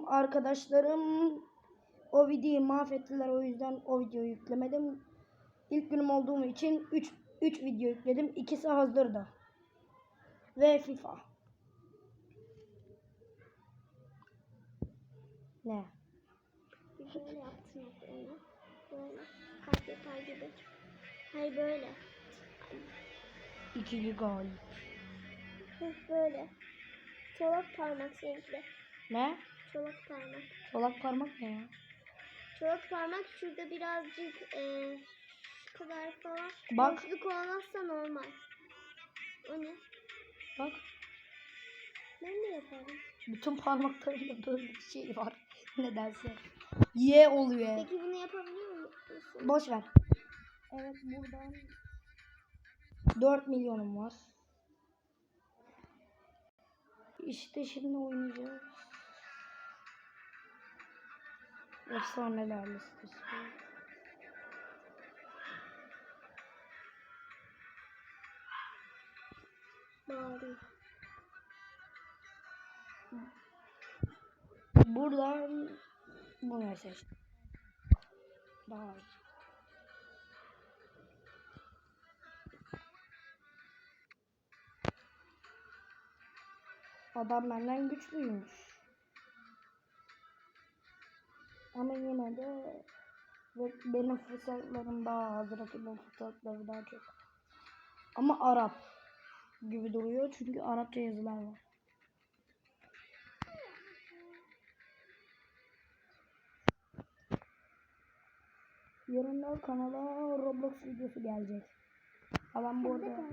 benim arkadaşlarım o videoyu mahvettiler o yüzden o videoyu yüklemedim. İlk günüm olduğum için 3 3 video yükledim. İkisi hazırdı. Ve FIFA. Ne? Bir böyle yaptım onu. Böyle. Kalp yapar gibi. Hayır böyle. İkili gol. Heh, böyle. Çolak parmak seninki Ne? Çolak parmak. Çolak parmak ne ya? Çolak parmak şurada birazcık e, şu kadar falan. Bak. Boşluk olmazsa normal. O ne? Bak. Ben de yaparım. Bütün parmaklarında böyle bir şey var. Nedense. Y oluyor. Peki bunu yapabiliyor musun? Boş ver. Evet buradan 4 milyonum var. İşte şimdi oynayacağız. Efsaneler listesi. Bari. Buradan seçtim. Daha iyi. Adam benden güçlüymüş. Ama yine de benim fırsatlarım daha az, rakibin fırsatları daha çok. Ama Arap gibi duruyor çünkü Arapça yazılar var. Yarın da kanala Roblox videosu gelecek. Adam bu arada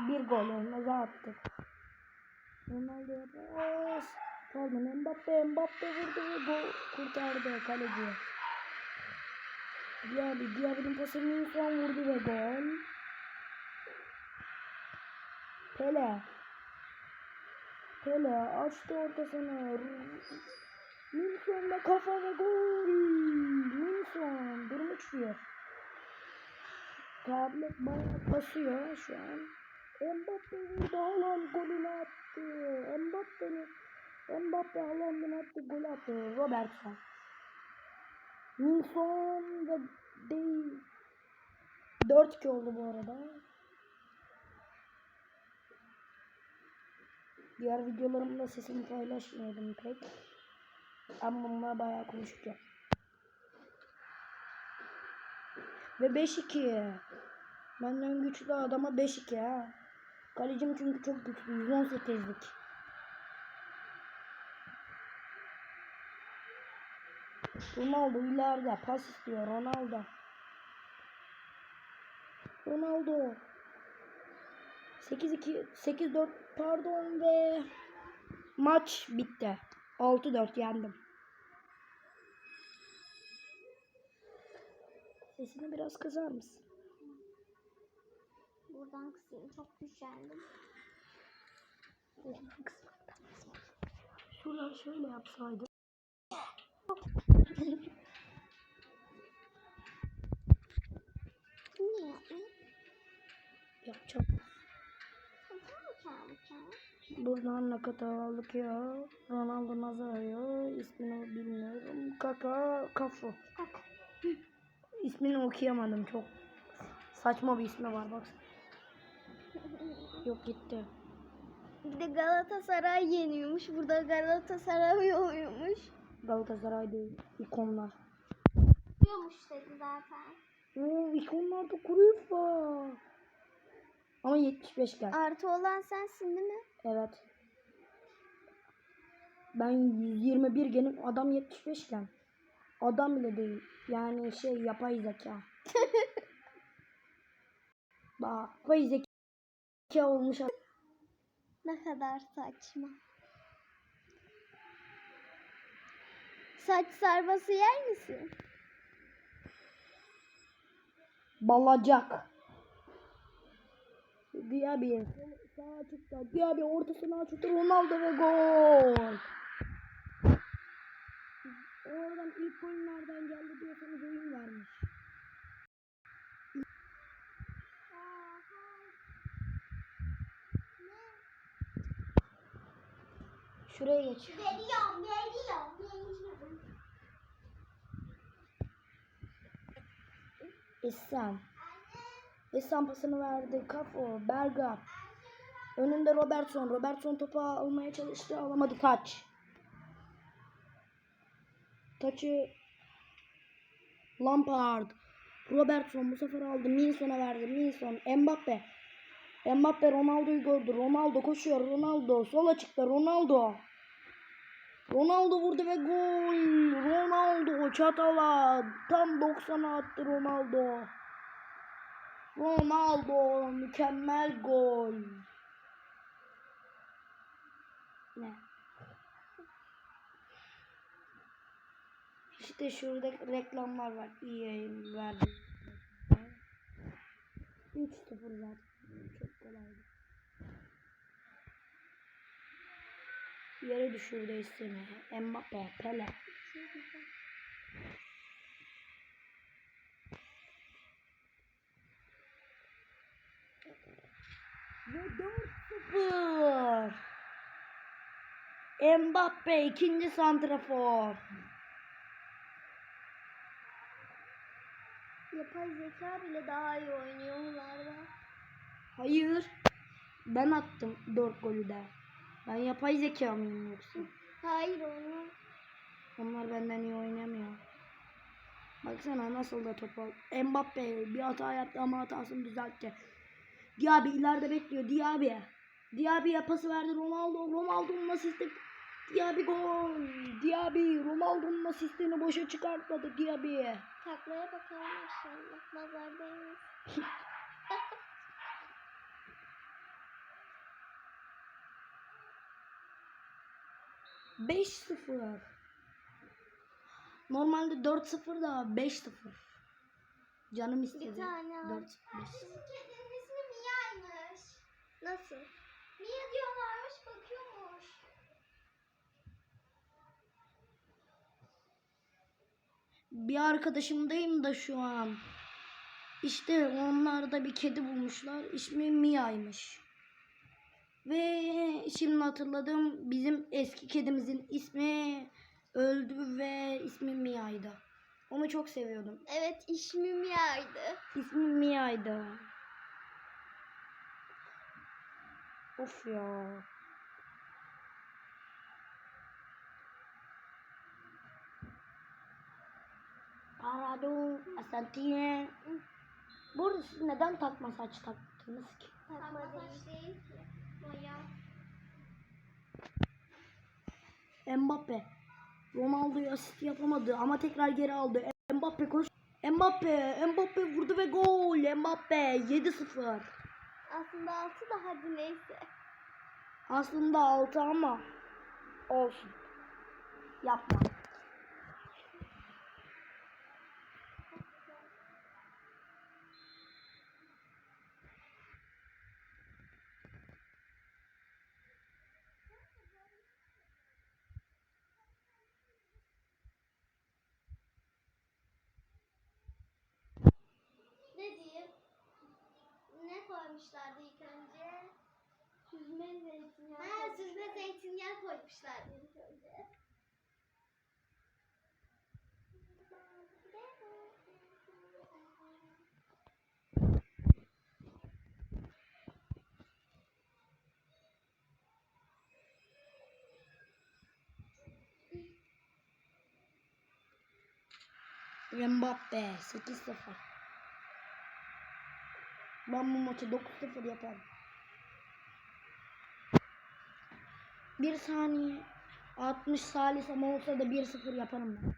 bir gol olmaza attık. Ronaldo pas. Pardon Mbappe Mbappe vurdu ve gol kurtardı kaleci. Diaby Diaby'nin pasını son vurdu ve gol. Pele. Pele açtı ortasını. Minson'la kafa ve gol. Minson durum 3-1. Tablet bayağı basıyor şu an. Mbappe vurdu Haaland golünü attı. Mbappe'nin Mbappe Haaland'ın attı gol attı. Robertson. Wilson ve değil. 4-2 oldu bu arada. Diğer videolarımda sesimi paylaşmıyordum pek. Ama bununla bayağı konuşacağım. Ve 5-2. Benden güçlü adama 5-2 ha. Kalecim çünkü çok güçlü. 118'lik. Ronaldo ileride pas istiyor Ronaldo. Ronaldo. 8-2 8-4 pardon ve maç bitti. 6-4 yendim. Sesini biraz kızar mısın? Buradan kısayım. Çok güçlendim. Şuradan şöyle yapsaydım. Ne yapayım? Yapacağım. Buradan Nakata aldık ya. Ronaldo Nazario. ismini bilmiyorum. Kaka Kafu. Bak. İsmini okuyamadım çok. Saçma bir ismi var bak. Yok gitti. Bir de Galatasaray yeniyormuş. Burada Galatasaray oluyormuş. Galatasaray değil. İkonlar. Diyormuş dedi zaten. Oo ikonlarda Cruyff var. Ama 75 gel. Artı olan sensin değil mi? Evet. Ben 121 genim adam 75 gen. Adam bile değil. Yani şey yapay zeka. Bak yapay zeka olmuş. adam. Ne kadar saçma. Saç sarması yer misin? Balacak. Diaby. Sağ açıkta. Diaby ortasına açıkta. Ronaldo ve gol. ilk gol nereden geldi diyorsanız oyun vermiş. Şuraya geç. Geliyorum, geliyorum, geliyorum. İhsan. İhsan pasını verdi. Kafo. Bergap. Önünde Robertson. Robertson topu almaya çalıştı. Alamadı. Taç. Taçı Lampard. Robertson bu sefer aldı. Minson'a verdi. Minson. Mbappe. Mbappe Ronaldo'yu gördü. Ronaldo koşuyor. Ronaldo. Sol açıkta. Ronaldo. Ronaldo vurdu ve gol. Ronaldo çatala. Tam 90'a attı Ronaldo. Ronaldo mükemmel gol. Ne? İşte şurada reklamlar var. İyi yayın verdi. 3-0 zaten. Çok kolaydı. Yere düşürdü istemi. Mbappe, Pele. Ve 4-0. Mbappe ikinci santrafor. Yapay zeka bile daha iyi oynuyor onlarda. Hayır. Ben attım 4 golü de. Ben yapay zeka mıyım yoksa? Hayır onu. Onlar benden iyi oynamıyor. Baksana nasıl da top al. Mbappe bir hata yaptı ama hatasını düzeltti. Diaby ileride bekliyor. Diaby. Diaby'ye pası verdi Ronaldo. Ronaldo'nun asisti. Diaby gol. Diaby Ronaldo'nun asistini boşa çıkartmadı Diaby. Taklaya bakalım maşallah. Nazar değmesin. 5-0. Normalde 4-0 da 5-0. Canım istedi. Bir tane al. 4 5. kedinin ismi Mia'ymış. Nasıl? Mia diyorlarmış bakıyormuş. Bir arkadaşımdayım da şu an. İşte onlar da bir kedi bulmuşlar. İsmi Mia'ymış. Ve şimdi hatırladım. Bizim eski kedimizin ismi öldü ve ismi Mia'ydı. Onu çok seviyordum. Evet ismi Mia'ydı. İsmi Mia'ydı. Of ya. Arado, Asantine. Bu arada siz neden takma saç taktınız ki? Takma değil. ki. Mbappe. Ronaldo'yu asist yapamadı ama tekrar geri aldı. Mbappe koş. Mbappe, Mbappe vurdu ve gol. Mbappe 7-0. Aslında altı da hadi neyse. Aslında 6 ama olsun. Yapma. Ne koymuşlardı ilk önce? Süzme zeytinyağı. Ha, süzme zeytinyağı koymuşlardı ilk önce. Mbappe 8-0. Ben bu maçı 9-0 yaparım. Bir saniye 60 salih ama olsa da 1-0 yaparım ben.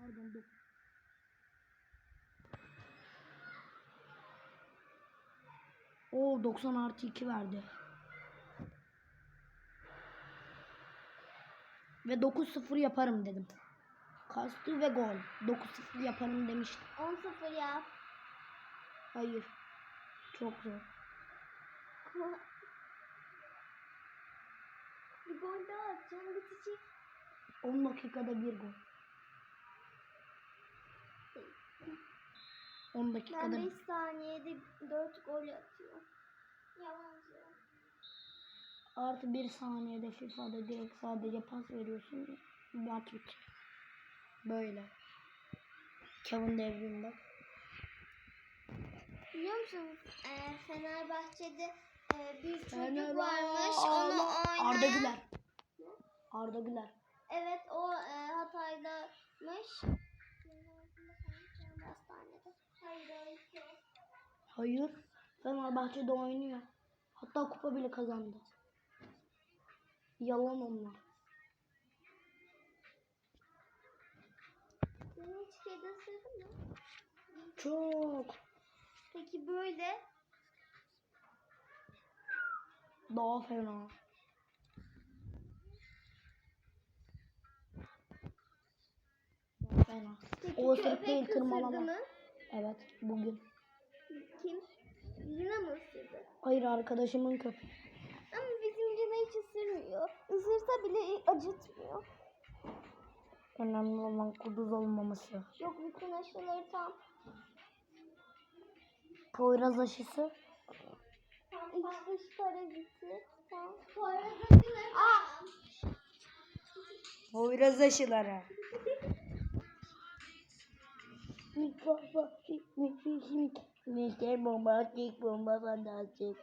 Pardon dur. Oo 90 artı 2 verdi. Ve 9-0 yaparım dedim. Kastı ve gol. 9-0 yaparım demiştim. 10-0 yap. Hayır. Çok zor. Bir gol daha atacağım bitecek. 10 dakikada bir gol. 10 dakikada. Ben 5 saniyede 4 gol atıyor. Yalancı. Artı 1 saniyede FIFA'da direkt sadece pas veriyorsun. Maç bitiyor. Böyle. Kevin devrinde. Biliyor musun? Ee, Fenerbahçe'de e, bir çocuk Fenerbahçe. varmış. Onu oynayan. Arda Güler. Arda Güler. Evet o e, Hatay'daymış. Hayır. Fenerbahçe'de oynuyor. Hatta kupa bile kazandı. Yalan onlar. Çok. Peki böyle Daha fena. Daha fena. Peki O ısırık değil tırmalama. mı? Evet bugün. Kim? Yine mi ısırdı? Hayır arkadaşımın köpeği. Ama bizimkine hiç ısırmıyor. Isırsa bile acıtmıyor. Önemli olan kuduz olmaması. Yok bütün aşıları tam. Poyraz aşısı. İç dış paraziti. Parazitleri Aa! Poyraz aşıları. Mister bombastik bomba fantastik.